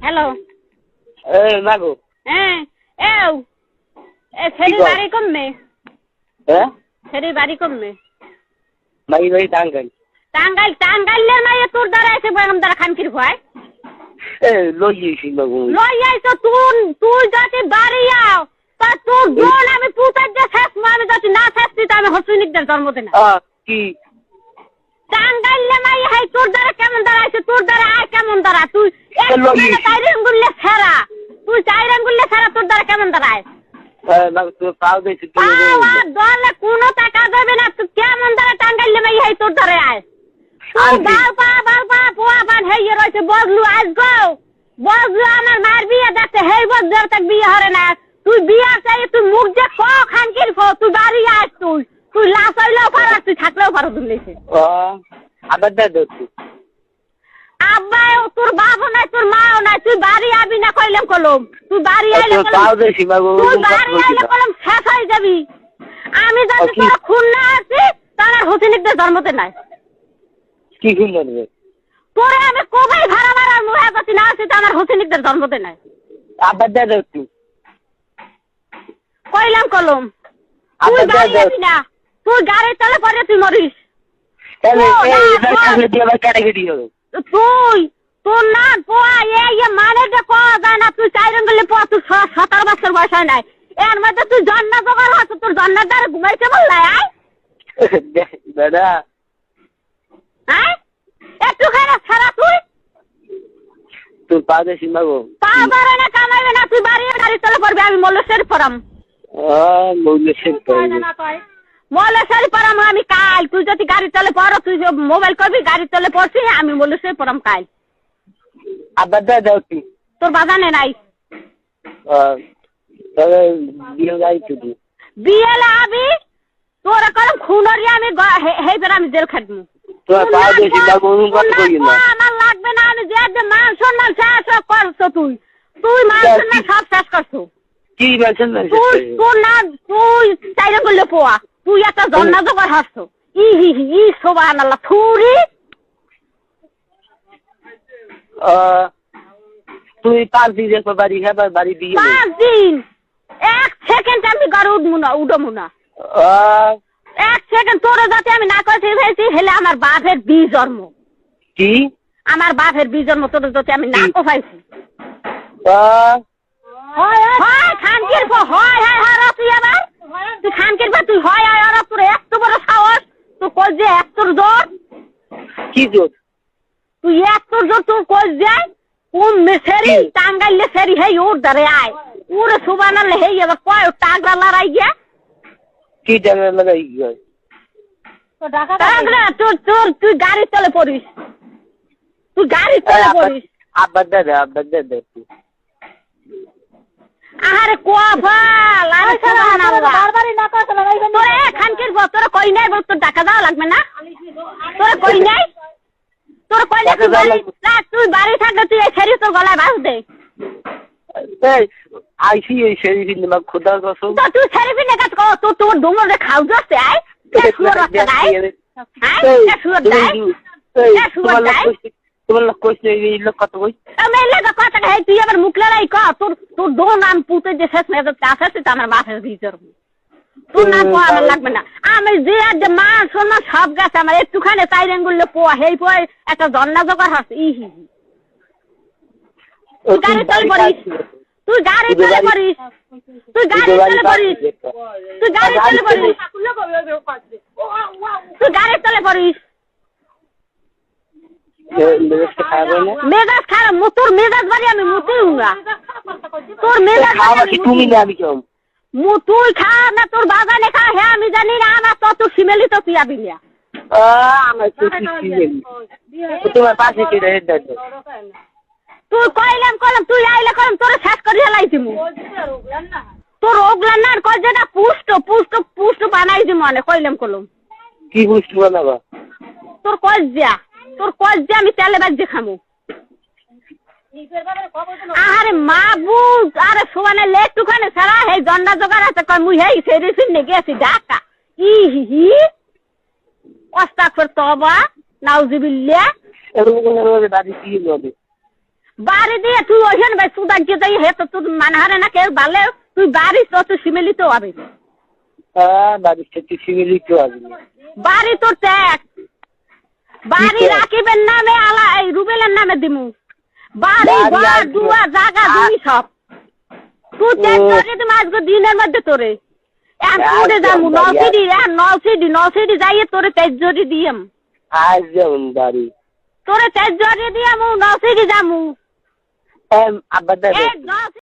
Hello এ মাগো হ্যাঁ এও এ ফেরি বাড়ি কমবে হ্যাঁ? ফেরি বাড়ি কমবে মাই ভাই টাঙ্গাই টাঙ্গাইল টাঙ্গাইলের মাইয়ে তোর দ্বারা এসে বেগম দ্বারা খানকির ভয়। এ লইয়েছি মাগো। লই আইছো তুই তুই বাড়ি আও তা তোর বোন আমি পুতার যে শেষ আমি যদি না শেষছি তো আমি হসুনিকদের জন্ম দিই না আ কি মাই হাই তোর দ্বারা কেমন দ্বারা তোর দ্বারা আয় কেমন দ্বারা তুই এক চলো, দোকানে ইস। চাইরে আঙ্গুললে সেরা তুই চাইরে আঙ্গুললে সেরা তোর দ্বারা কেমন দাঁড়ায়? মাগো তুমি পাও দিয়েছি তুমি পাওয়া দলে কোনো টাকা দেবে না তুই কেমন দ্বারা টাঙ্গাইলে মাই হাই তোর দ্বারা আয়। বাল পা বাল পা পোয়া পান হেয়ে রয়েছে বদলু আজ গো। বদলু আমার মার বিয়ে দেখতে হেই তাক বিয়ে হরে না। তুই বিয়ে চাই তুই মুখ যে খানকির খ তুই বাড়ি আস তুই। তুই লাশ হইলেও তুই থাকলেও পারো দুলেছে ও আবার দে দোছি আব্বা তোর বাবা নাই তোর মাও নাই তুই বাড়ি আবি না কইলাম কলম। তুই বাড়ি আইলে কলম তুই বাড়ি আইলে কলম শেষ হয়ে যাবি। আমি Okay. তোর খুন না আছি তাহলে হুসিনিকদের জন্মতে নাই। কি সুন্দর রে তোরে আমি কবাই ভাড়া ভাড়ার মুহে যদি না আছি আমার হুসিনিকদের জন্মতে নাই। আবার দে দোছি কইলাম কলম। তুই বাড়ি আবি না। তুই গাড়ি তলে পরে তুই মরিস। তুই তোর না পোয়া এ ইয়ে মানে যে পাওয়া যায় না তুই চাই রঙলে পোয়া তুই সতেরো বছর বয়স হয় নাই। এর মধ্যে তুই জন্ম জোগাড় হচ্ছে তোর জন্মের দ্বারা ঘুমাইছে বললাই আয়। দাদা। ছাড়া তুই। তুই পাও দিয়েছি মাগো পাওয়ারে না কামাইবে না তুই বাড়ি গাড়ি চলে পড়বি আমি মল্লেশ্বরী পড়াম। ও মৌলে মল্লেশ্বরী পড়াম আমি কাল। তুই যদি গাড়ি চলে পড়ো তুই মোবাইল করবি গাড়ি চলে পড়ছি আমি মল্লেশ্বরী পড়াম কাল। আবার দে দোছি তোর বাগানে নাই? তবে বিয়ে বিয়েলে আবি তোর করম খুনরি আমি গ- হে- হেইবার আমি জেল খাটবো। তোমার পাও কই না। আমার লাগবে না আমি যে যে মান সম্মান শেষ করছ তুই। তুই মান তা সম্মান কি- সব শেষ করছ। কি তুই তোর না তুই চাইরে করলে পোয়া। তুই একটা জন্না জোগাড় হাসছো। ই হি হি ই সোবান আল্লাহ থুরি তুই পাঁচ দিন দেখো বাড়ি খাবার বাড়ি দিয়ে পাঁচ দিন। এক সেকেন্ড আমি ঘরে উঠবো না উঠবো না। এক সেকেন্ড তোর যাতে আমি না করতে ফেলছি হেলে আমার বাপের বি জন্ম। কি? আমার বাপের বি জন্ম তোর যাতে আমি না কোফাইছি আহ, হয় খানকির হয় হয় হয় তুই আবার। তুই খানকির পর তুই হয় হয় আর তোর এত বড় সাহস তুই কই যে এত জোর? কি জোর? তুই এত জোর তুই কই যে? কোন মেসেরি? কি? সেরি হেই উর ধরে আয়। উরে সুবানালে হেই এবার কয় টাগরা লড়াই গিয়া? কি জায়গা লাগাই গেল টাগরা তোর তোর তুই গাড়ি চলে পড়িস। তুই গাড়ি চলে পড়িস। আবার দাদা আবার দাদা আরে কোয়াফাল আরে সুবহানাল্লাহ তোরে খানকির পর তোরে কই নাই বল তোর টাকা দেওয়া লাগবে না? তোরে কই নাই? তোর কই নাই? টাকা তুই বাড়ি। না, তুই বাড়ি থাকলে তুই এই ছেড়ি তোর গলায় বাঁধ দে। আইসি এই সেই দিন মা খোদার কসম। তো তুই ছেড়ে কাজ কর তোর তোর ডুমরে খাও যাচ্ছে বাচ্চা নাই তোমার লোক কইছে এই লোক কত কই আমি কথা হে তুই আবার মুখ লড়াই কর। তোর তোর দো নাম পুতে যে শেষ মেয়ে চাষ আছে তো আমার বাপের ভিতর। তোর নাম পোয়া আমার লাগবে না। আমি যে আর যে সম্মান সব গেছে আমার একটুখানি চাইরেনগুলো পোয়া হেই পোয়া একটা জন্না জোগাড় হাস। ই হি হি। তুই গাড়ি চলে পড়িস। তুই গাড়ি চলে গাড়ি- তুই গাড়ি চলে পড়িস। তুই গাড়ি চলে পড়িস। তুই গাড়ি চলে পড়িস। মেজাজ খারাপ তোর মেজাজ বাড়ি আমি মুতেই তোর মেজাজ তুমি না আমি কেমন? মু তুই খা না তোর বাগানে খা হ্যাঁ আমি জানি না আমার তো তুই সিমেলি তো তুই আবি না তোমার পাশে কে রে তুই কইলাম কইলাম তুই আইলে কইলাম তোর শেষ করি হেলাইছি মু তোর ওগলা না কই যেটা পুষ্ট পুষ্ট পুষ্ট বানাই দি মনে কইলাম কলম কি বুঝতে বানাবা? তোর কজ দিয়া তোর কজ দিয়া আমি তেলে বাজে খামু। আরে মাবু আরে সোয়ানে লে টুকানে সারা হে জন্ডা জোগাড় আছে কই মুই হেই সেরি ফিনে গেছি ঢাকা ই হি হি। অস্তাগফির তওবা নাউজুবিল্লাহ। বাড়ি দিয়ে বাড়ি তুই ওইখানে ভাই সুদান কে যাই হে তো তোর মানহারে না কেউ বালে তুই বাড়ি তো তুই সিমেলিতে হবে হ্যাঁ বাড়ির সাথে শিবিলি তো আসবি বাড়ি তোর ট্যাক্স বাড়ি। রাকিবের নামে আলা এই রুবেলের নামে দিমু। বাড়ি ঘর। দুয়া জায়গা জমি সব। তুই করে দিম আজকে দিনের মধ্যে তোরে। এখন উড়ে যাব বাড়ি নসিডি নসিডি নসিডি যাইয়ে তোরে তেজ জড়ি আজ যেমন বাড়ি। তোরে তেজ জড়ি দিয়েম যামু এম আব্বা